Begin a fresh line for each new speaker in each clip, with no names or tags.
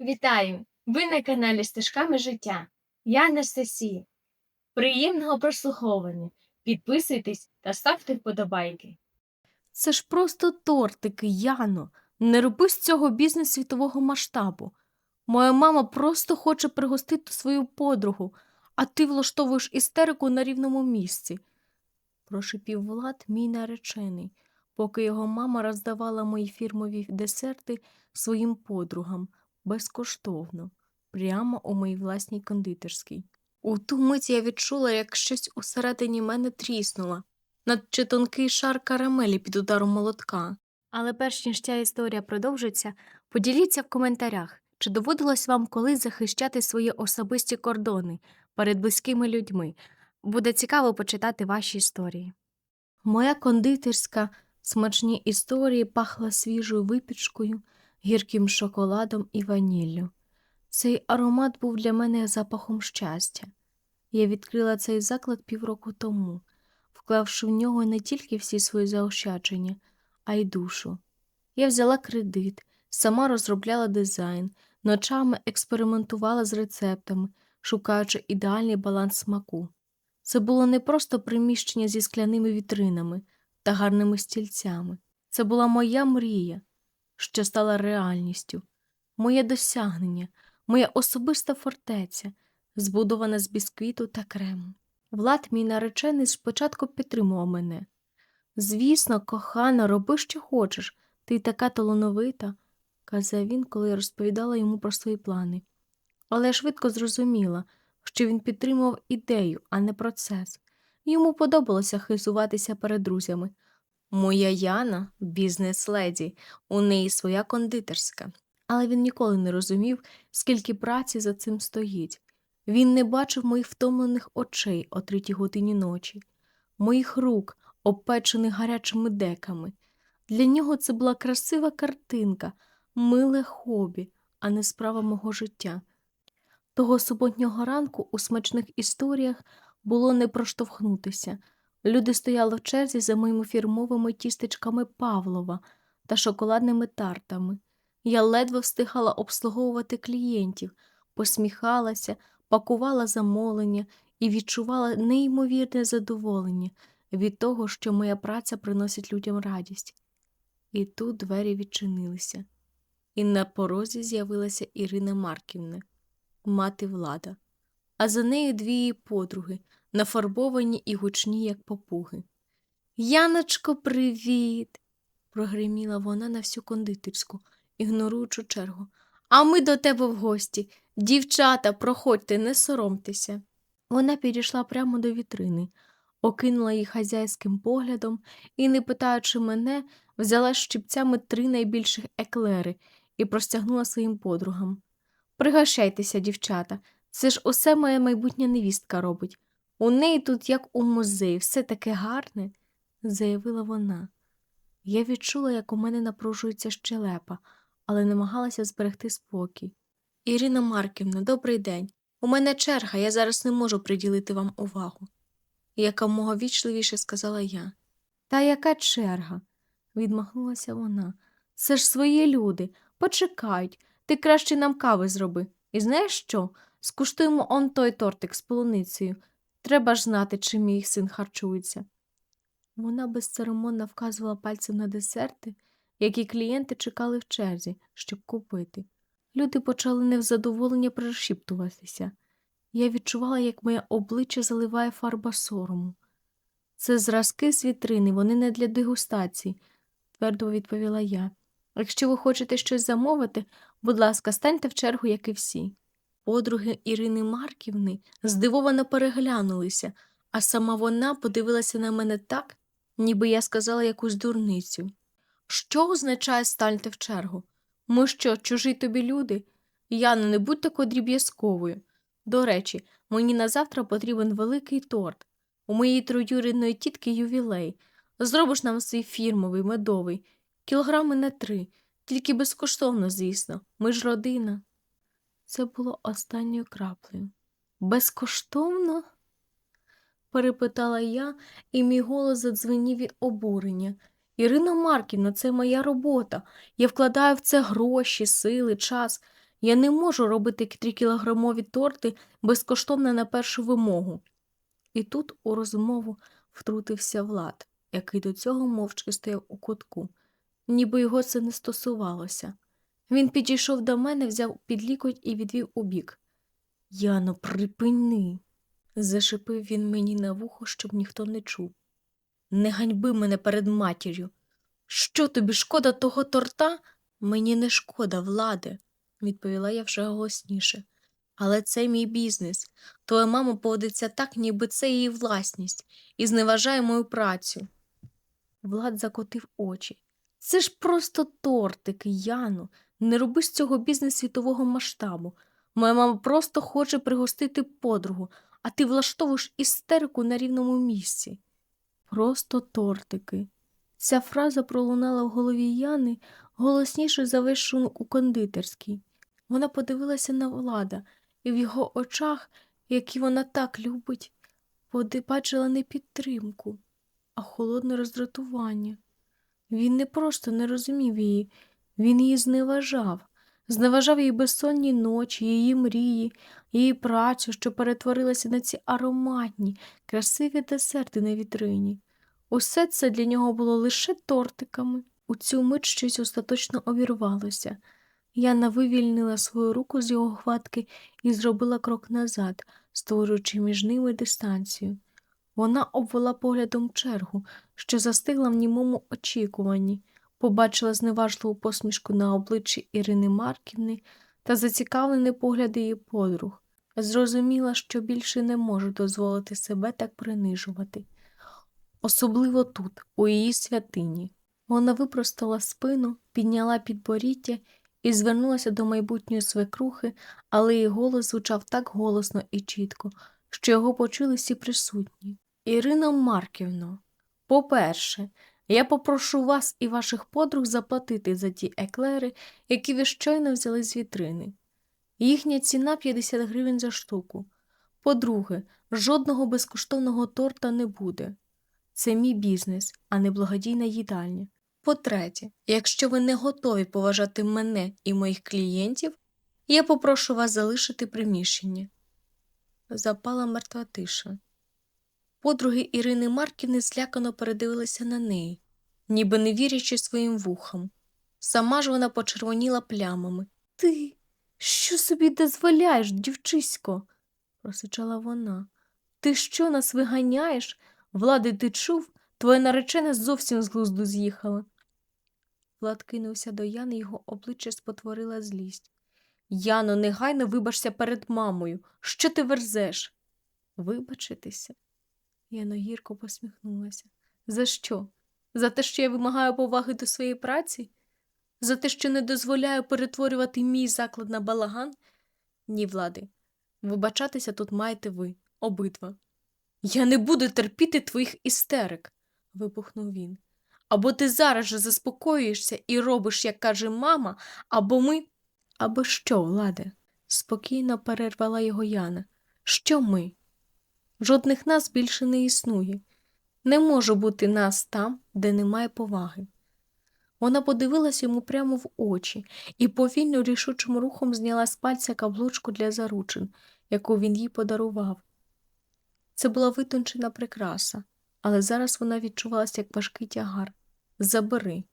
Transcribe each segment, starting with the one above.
Вітаю! Ви на каналі Стежками життя. Я Анастасія. Приємного прослуховування. Підписуйтесь та ставте вподобайки.
Це ж просто тортики, Яно. Не роби з цього бізнес світового масштабу. Моя мама просто хоче пригостити свою подругу, а ти влаштовуєш істерику на рівному місці. Прошипів Влад, мій наречений, поки його мама роздавала мої фірмові десерти своїм подругам безкоштовно, прямо у моїй власній кондитерській. У ту мить я відчула, як щось усередині мене тріснуло, наче тонкий шар карамелі під ударом молотка. Але перш ніж ця історія продовжиться, поділіться в коментарях, чи доводилось вам колись захищати свої особисті кордони перед близькими людьми. Буде цікаво почитати ваші історії. Моя кондитерська смачні історії пахла свіжою випічкою, гірким шоколадом і ваніллю. Цей аромат був для мене запахом щастя. Я відкрила цей заклад півроку тому, вклавши в нього не тільки всі свої заощадження, а й душу. Я взяла кредит, сама розробляла дизайн, ночами експериментувала з рецептами, шукаючи ідеальний баланс смаку. Це було не просто приміщення зі скляними вітринами та гарними стільцями. Це була моя мрія, що стала реальністю, моє досягнення, моя особиста фортеця, збудована з бісквіту та крему. Влад, мій наречений, спочатку підтримував мене. Звісно, кохана, роби, що хочеш, ти така талановита, казав він, коли я розповідала йому про свої плани. Але я швидко зрозуміла, що він підтримував ідею, а не процес. Йому подобалося хизуватися перед друзями. Моя Яна бізнес-леді, у неї своя кондитерська. Але він ніколи не розумів, скільки праці за цим стоїть. Він не бачив моїх втомлених очей о третій годині ночі, моїх рук, обпечених гарячими деками. Для нього це була красива картинка, миле хобі, а не справа мого життя. Того суботнього ранку у смачних історіях було не проштовхнутися. Люди стояли в черзі за моїми фірмовими тістечками Павлова та шоколадними тартами. Я ледве встигала обслуговувати клієнтів, посміхалася, пакувала замовлення і відчувала неймовірне задоволення від того, що моя праця приносить людям радість. І тут двері відчинилися, і на порозі з'явилася Ірина Марківна, мати влада, а за нею дві її подруги, нафарбовані і гучні, як попуги. Яночко, привіт! прогриміла вона на всю кондитерську, ігноруючи чергу. А ми до тебе в гості. Дівчата, проходьте, не соромтеся. Вона підійшла прямо до вітрини, окинула її хазяйським поглядом і, не питаючи мене, взяла щипцями три найбільших еклери і простягнула своїм подругам. Пригощайтеся, дівчата, це ж усе моя майбутня невістка робить. У неї тут, як у музеї, все таке гарне, заявила вона. Я відчула, як у мене напружується щелепа, але намагалася зберегти спокій. Ірина Марківна, добрий день. У мене черга, я зараз не можу приділити вам увагу. Якомога вічливіше сказала я. Та яка черга? відмахнулася вона. Це ж свої люди, почекають, ти краще нам кави зроби. І знаєш що? Скуштуємо он той тортик з полуницею. Треба ж знати, чим мій син харчується. Вона безцеремонно вказувала пальцем на десерти, які клієнти чекали в черзі, щоб купити. Люди почали невзадоволення перешіптуватися. Я відчувала, як моє обличчя заливає фарба сорому. Це зразки з вітрини, вони не для дегустації, твердо відповіла я. Якщо ви хочете щось замовити, будь ласка, станьте в чергу, як і всі. Подруги Ірини Марківни здивовано переглянулися, а сама вона подивилася на мене так, ніби я сказала якусь дурницю. Що означає станьте в чергу? Ми що, чужі тобі люди? Яно, не будь такою дріб'язковою. До речі, мені на завтра потрібен великий торт. У моєї троюрідної тітки ювілей. Зробиш нам свій фірмовий, медовий, кілограми на три, тільки безкоштовно, звісно, ми ж родина. Це було останньою краплею. Безкоштовно? перепитала я, і мій голос задзвенів від обурення. Ірина Марківна, це моя робота. Я вкладаю в це гроші, сили, час. Я не можу робити трикілограмові торти безкоштовно на першу вимогу. І тут у розмову втрутився Влад, який до цього мовчки стояв у кутку, ніби його це не стосувалося. Він підійшов до мене, взяв під лікоть і відвів убік. Яно, припини. зашипив він мені на вухо, щоб ніхто не чув. Не ганьби мене перед матір'ю. Що тобі шкода того торта? Мені не шкода, владе, відповіла я вже голосніше. Але це мій бізнес. Твоя мама поводиться так, ніби це її власність, і зневажає мою працю. Влад закотив очі. Це ж просто тортик, Яно. Не роби з цього бізнес світового масштабу. Моя мама просто хоче пригостити подругу, а ти влаштовуєш істерику на рівному місці. Просто тортики. Ця фраза пролунала в голові Яни голосніше за весь шум у кондитерській. Вона подивилася на влада, і в його очах, які вона так любить, води бачила не підтримку, а холодне роздратування. Він не просто не розумів її, він її зневажав, зневажав її безсонні ночі, її мрії, її працю, що перетворилася на ці ароматні, красиві десерти на вітрині. Усе це для нього було лише тортиками. У цю мить щось остаточно обірвалося. Яна вивільнила свою руку з його хватки і зробила крок назад, створюючи між ними дистанцію. Вона обвела поглядом чергу, що застигла в німому очікуванні, побачила зневажливу посмішку на обличчі Ірини Марківни та зацікавлений погляд її подруг. Зрозуміла, що більше не може дозволити себе так принижувати. Особливо тут, у її святині. Вона випростала спину, підняла підборіддя і звернулася до майбутньої свекрухи, але її голос звучав так голосно і чітко, що його почули всі присутні. Ірина Марківно, по-перше, я попрошу вас і ваших подруг заплатити за ті еклери, які ви щойно взяли з вітрини. Їхня ціна 50 гривень за штуку. По-друге, жодного безкоштовного торта не буде. Це мій бізнес, а не благодійна їдальня. По-третє, якщо ви не готові поважати мене і моїх клієнтів, я попрошу вас залишити приміщення. Запала мертва тиша. Подруги Ірини Марківни злякано передивилися на неї, ніби не вірячи своїм вухам. Сама ж вона почервоніла плямами. Ти що собі дозволяєш, дівчисько? просичала вона. Ти що нас виганяєш? Влади, ти чув? Твоя наречена зовсім з глузду з'їхала. Влад кинувся до Яни, його обличчя спотворила злість. Яно, негайно вибачся перед мамою. Що ти верзеш? Вибачитися? Яно гірко посміхнулася. За що? За те, що я вимагаю поваги до своєї праці? За те, що не дозволяю перетворювати мій заклад на балаган? Ні, влади. Вибачатися тут маєте ви, обидва. Я не буду терпіти твоїх істерик, вибухнув він. Або ти зараз же заспокоюєшся і робиш, як каже мама, або ми. Або що, Владе? спокійно перервала його Яна. Що ми? Жодних нас більше не існує. Не може бути нас там, де немає поваги. Вона подивилась йому прямо в очі і повільно рішучим рухом зняла з пальця каблучку для заручин, яку він їй подарував. Це була витончена прикраса, але зараз вона відчувалася як важкий тягар. Забери,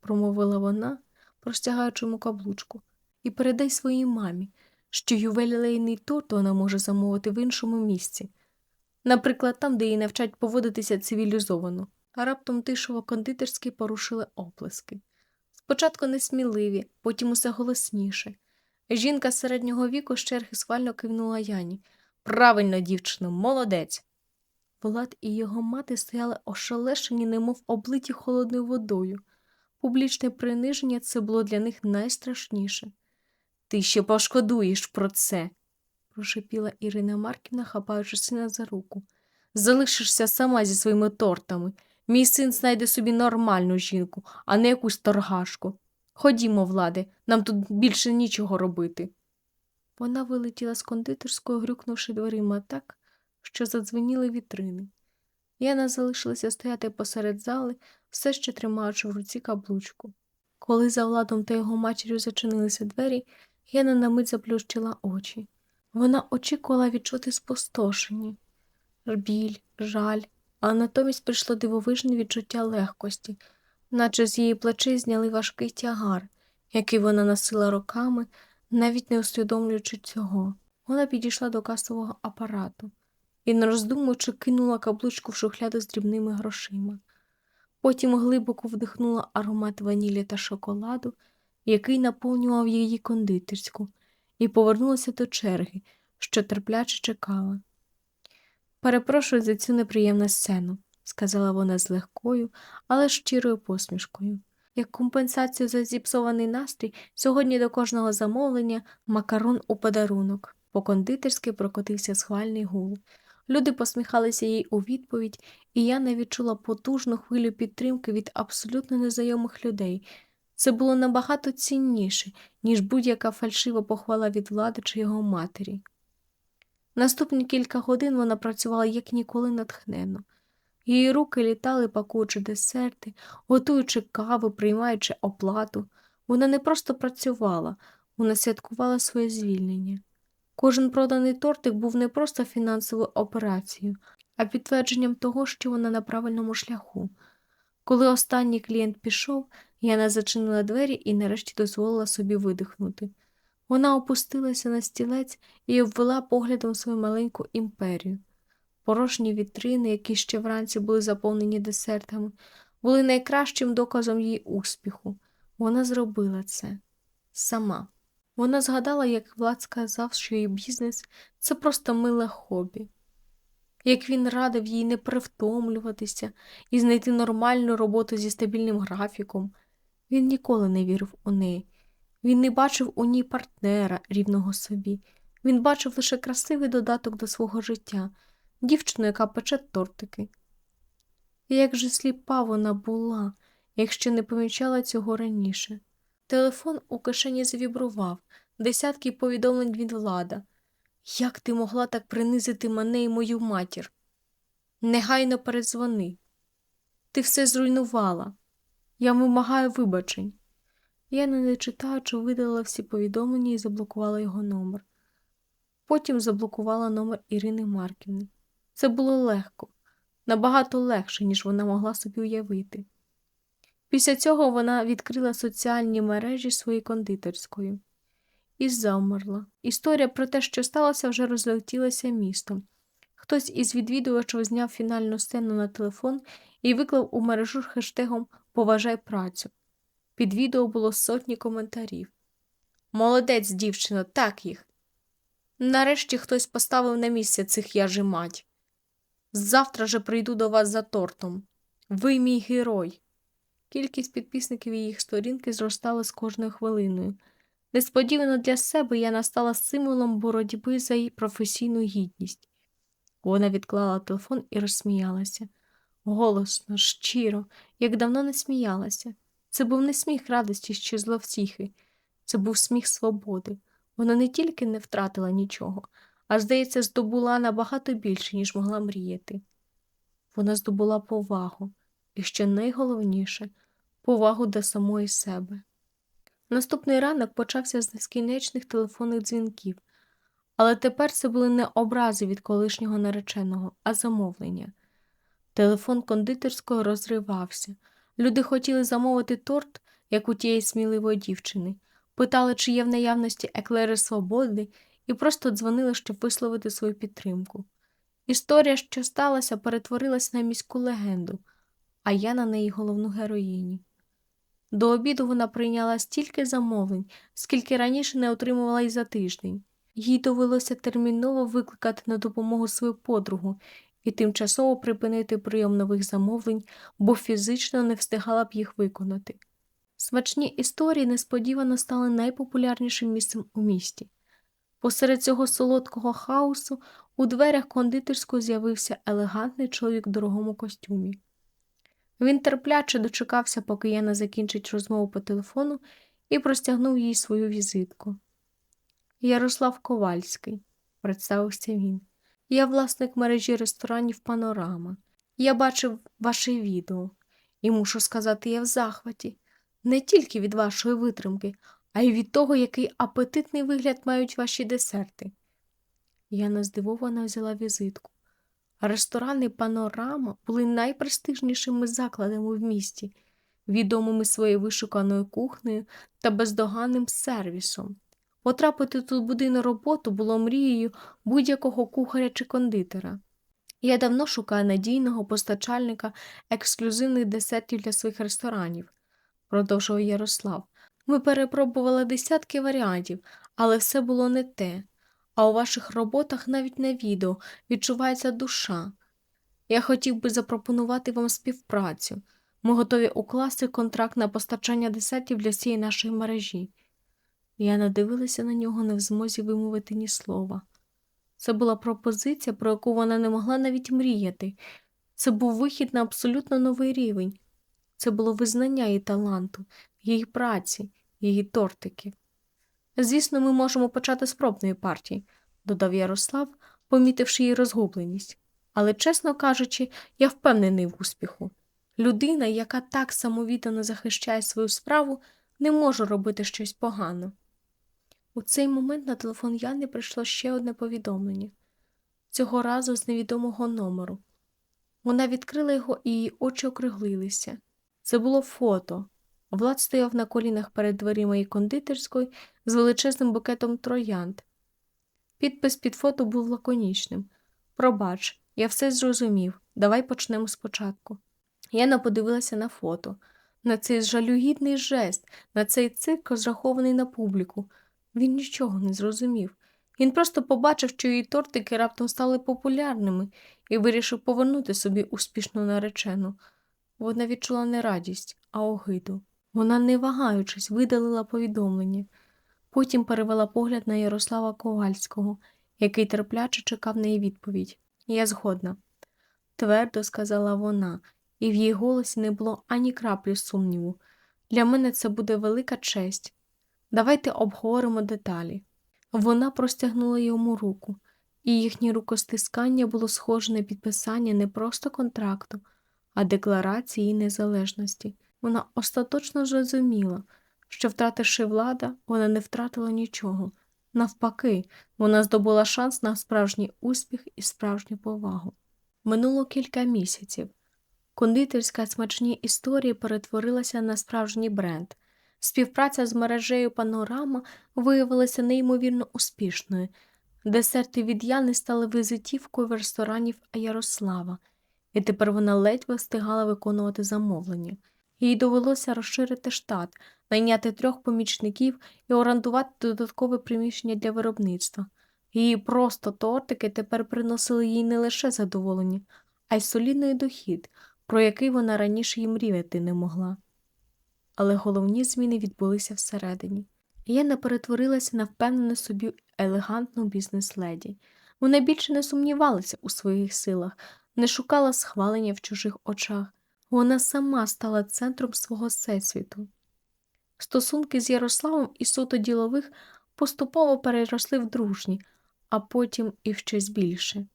промовила вона, простягаючи йому каблучку, і передай своїй мамі, що ювелейний торт вона може замовити в іншому місці, наприклад, там, де її навчать поводитися цивілізовано. А раптом тишово кондитерські порушили оплески. Спочатку несміливі, потім усе голосніше. Жінка середнього віку з черги схвально кивнула Яні. Правильно, дівчино, молодець. Влад і його мати стояли ошелешені, немов облиті холодною водою. Публічне приниження це було для них найстрашніше. Ти ще пошкодуєш про це, прошепіла Ірина Марківна, хапаючи сина за руку. Залишишся сама зі своїми тортами. Мій син знайде собі нормальну жінку, а не якусь торгашку. Ходімо, влади, нам тут більше нічого робити. Вона вилетіла з кондитерської, грюкнувши дверима так, що задзвеніли вітрини. Яна залишилася стояти посеред зали, все ще тримаючи в руці каблучку. Коли за владом та його матір'ю зачинилися двері, Яна на мить заплющила очі. Вона очікувала відчути спустошення, біль, жаль, а натомість прийшло дивовижне відчуття легкості, наче з її плечей зняли важкий тягар, який вона носила роками, навіть не усвідомлюючи цього. Вона підійшла до касового апарату і, не роздумуючи, кинула каблучку в шухляду з дрібними грошима. Потім глибоко вдихнула аромат ванілі та шоколаду, який наповнював її кондитерську, і повернулася до черги, що терпляче чекала. Перепрошую за цю неприємну сцену, сказала вона з легкою, але щирою посмішкою. Як компенсацію за зіпсований настрій, сьогодні до кожного замовлення макарон у подарунок. По кондитерськи прокотився схвальний гул. Люди посміхалися їй у відповідь, і я не відчула потужну хвилю підтримки від абсолютно незнайомих людей. Це було набагато цінніше, ніж будь-яка фальшива похвала від влади чи його матері. Наступні кілька годин вона працювала як ніколи натхненно. Її руки літали, пакуючи десерти, готуючи каву, приймаючи оплату. Вона не просто працювала, вона святкувала своє звільнення. Кожен проданий тортик був не просто фінансовою операцією, а підтвердженням того, що вона на правильному шляху. Коли останній клієнт пішов, Яна зачинила двері і нарешті дозволила собі видихнути. Вона опустилася на стілець і обвела поглядом свою маленьку імперію. Порожні вітрини, які ще вранці були заповнені десертами, були найкращим доказом її успіху. Вона зробила це сама. Вона згадала, як Влад сказав, що її бізнес це просто миле хобі, як він радив їй не перевтомлюватися і знайти нормальну роботу зі стабільним графіком. Він ніколи не вірив у неї. Він не бачив у ній партнера рівного собі. Він бачив лише красивий додаток до свого життя, дівчину, яка пече тортики. Як же сліпа вона була, якщо не помічала цього раніше. Телефон у кишені завібрував, десятки повідомлень від влада. Як ти могла так принизити мене і мою матір? Негайно передзвони. Ти все зруйнувала. Я вимагаю вибачень. Я, не читаючи, видалила всі повідомлення і заблокувала його номер. Потім заблокувала номер Ірини Марківни. Це було легко, набагато легше, ніж вона могла собі уявити. Після цього вона відкрила соціальні мережі своєю кондитерською і завмерла. Історія про те, що сталося, вже розлетілася містом. Хтось із відвідувачів зняв фінальну сцену на телефон і виклав у мережу хештегом Поважай працю. Під відео було сотні коментарів. Молодець, дівчино, так їх. Нарешті хтось поставив на місце цих яжі мать. Завтра же прийду до вас за тортом. Ви мій герой. Кількість підписників її сторінки зростала з кожною хвилиною. Несподівано для себе я настала символом боротьби за її професійну гідність. Вона відклала телефон і розсміялася. Голосно, щиро, як давно не сміялася. Це був не сміх радості чи зловтіхи, це був сміх свободи. Вона не тільки не втратила нічого, а, здається, здобула набагато більше, ніж могла мріяти. Вона здобула повагу, і ще найголовніше повагу до самої себе. Наступний ранок почався з нескінченних телефонних дзвінків, але тепер це були не образи від колишнього нареченого, а замовлення. Телефон кондитерської розривався. Люди хотіли замовити торт, як у тієї сміливої дівчини, питали, чи є в наявності еклери свободи, і просто дзвонили, щоб висловити свою підтримку. Історія, що сталася, перетворилася на міську легенду, а я на неї головну героїню. До обіду вона прийняла стільки замовлень, скільки раніше не отримувала й за тиждень. Їй довелося терміново викликати на допомогу свою подругу і тимчасово припинити прийом нових замовлень, бо фізично не встигала б їх виконати. Смачні історії несподівано стали найпопулярнішим місцем у місті. Посеред цього солодкого хаосу у дверях кондитерської з'явився елегантний чоловік в дорогому костюмі. Він терпляче дочекався, поки Яна закінчить розмову по телефону, і простягнув їй свою візитку. Ярослав Ковальський, представився він. Я власник мережі ресторанів Панорама. Я бачив ваше відео, і мушу сказати, я в захваті. Не тільки від вашої витримки, а й від того, який апетитний вигляд мають ваші десерти. Яна здивовано взяла візитку. Ресторани Панорама були найпрестижнішими закладами в місті, відомими своєю вишуканою кухнею та бездоганним сервісом. Потрапити туди на роботу було мрією будь-якого кухаря чи кондитера. Я давно шукаю надійного постачальника ексклюзивних десертів для своїх ресторанів, продовжував Ярослав. Ми перепробували десятки варіантів, але все було не те. А у ваших роботах навіть на відео відчувається душа. Я хотів би запропонувати вам співпрацю. Ми готові укласти контракт на постачання десертів для всієї нашої мережі. Я надивилася на нього не в змозі вимовити ні слова. Це була пропозиція, про яку вона не могла навіть мріяти. Це був вихід на абсолютно новий рівень. Це було визнання її таланту, її праці, її тортики. Звісно, ми можемо почати з пробної партії, додав Ярослав, помітивши її розгубленість. Але, чесно кажучи, я впевнений в успіху. Людина, яка так самовіддано захищає свою справу, не може робити щось погано. У цей момент на телефон Яни прийшло ще одне повідомлення цього разу з невідомого номеру. Вона відкрила його і її очі округлилися. Це було фото. Влад стояв на колінах перед дверима її кондитерської з величезним букетом троянд. Підпис під фото був лаконічним. Пробач, я все зрозумів. Давай почнемо спочатку. Яна подивилася на фото, на цей жалюгідний жест, на цей цирк, розрахований на публіку. Він нічого не зрозумів. Він просто побачив, що її тортики раптом стали популярними і вирішив повернути собі успішну наречену. Вона відчула не радість, а огиду. Вона, не вагаючись, видалила повідомлення. Потім перевела погляд на Ярослава Ковальського, який терпляче чекав на її відповідь. Я згодна, твердо сказала вона, і в її голосі не було ані краплі сумніву. Для мене це буде велика честь. Давайте обговоримо деталі. Вона простягнула йому руку, і їхнє рукостискання було схоже на підписання не просто контракту, а декларації незалежності. Вона остаточно зрозуміла, що, втративши влада, вона не втратила нічого. Навпаки, вона здобула шанс на справжній успіх і справжню повагу. Минуло кілька місяців. Кондитерська смачні історії перетворилася на справжній бренд. Співпраця з мережею Панорама виявилася неймовірно успішною. Десерти від Яни стали візитівкою в ресторанів Ярослава, і тепер вона ледь встигала виконувати замовлення. Їй довелося розширити штат, найняти трьох помічників і орендувати додаткове приміщення для виробництва. Її просто тортики тепер приносили їй не лише задоволення, а й солідний дохід, про який вона раніше й мріяти не могла. Але головні зміни відбулися всередині. Яна перетворилася на впевнену собі елегантну бізнес-леді. Вона більше не сумнівалася у своїх силах, не шукала схвалення в чужих очах. Вона сама стала центром свого всесвіту. Стосунки з Ярославом і суто ділових поступово переросли в дружні, а потім і в щось більше.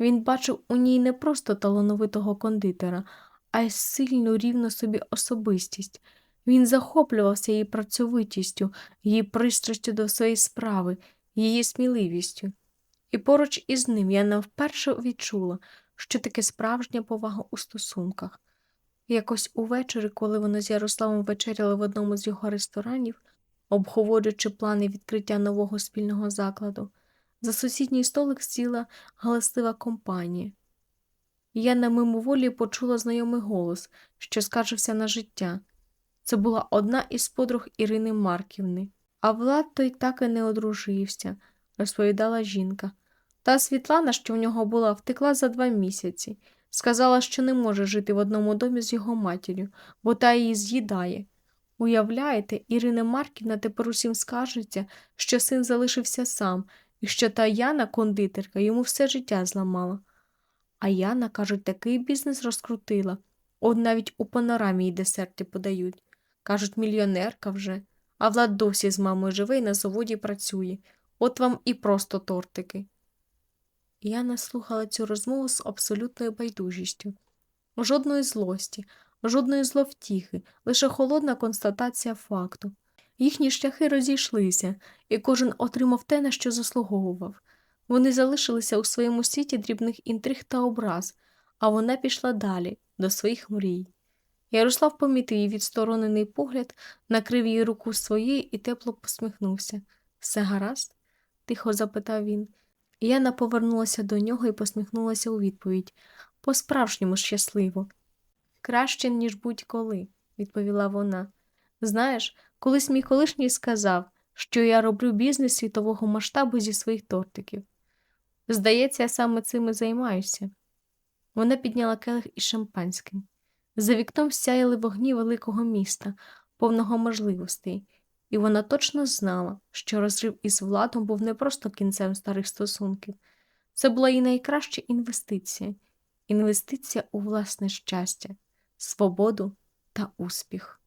Він бачив у ній не просто талановитого кондитера, а й сильну рівну собі особистість. Він захоплювався її працьовитістю, її пристрастю до своєї справи, її сміливістю. І поруч із ним я не вперше відчула, що таке справжня повага у стосунках. Якось увечері, коли вони з Ярославом вечеряли в одному з його ресторанів, обговорюючи плани відкриття нового спільного закладу, за сусідній столик сіла галаслива компанія. Я на мимоволі почула знайомий голос, що скаржився на життя. Це була одна із подруг Ірини Марківни. А Влад той так і не одружився, розповідала жінка. Та Світлана, що в нього була, втекла за два місяці. Сказала, що не може жити в одному домі з його матір'ю, бо та її з'їдає. Уявляєте, Ірина Марківна тепер усім скажеться, що син залишився сам, і що та Яна, кондитерка, йому все життя зламала. А Яна, кажуть, такий бізнес розкрутила. От навіть у панорамі їй десерти подають. Кажуть, мільйонерка вже, а Влад досі з мамою живе і на заводі працює. От вам і просто тортики. Яна слухала цю розмову з абсолютною байдужістю. Жодної злості, жодної зловтіхи, лише холодна констатація факту. Їхні шляхи розійшлися, і кожен отримав те, на що заслуговував. Вони залишилися у своєму світі дрібних інтриг та образ, а вона пішла далі, до своїх мрій. Ярослав помітив її відсторонений погляд, накрив її руку своєю і тепло посміхнувся. Все гаразд? тихо запитав він. Яна повернулася до нього і посміхнулася у відповідь. По-справжньому щасливо. Краще, ніж будь-коли, відповіла вона. Знаєш, колись мій колишній сказав, що я роблю бізнес світового масштабу зі своїх тортиків. Здається, я саме цим і займаюся. Вона підняла келих із шампанським. За вікном сяяли вогні великого міста, повного можливостей, і вона точно знала, що розрив із владом був не просто кінцем старих стосунків, це була її найкраща інвестиція інвестиція у власне щастя, свободу та успіх.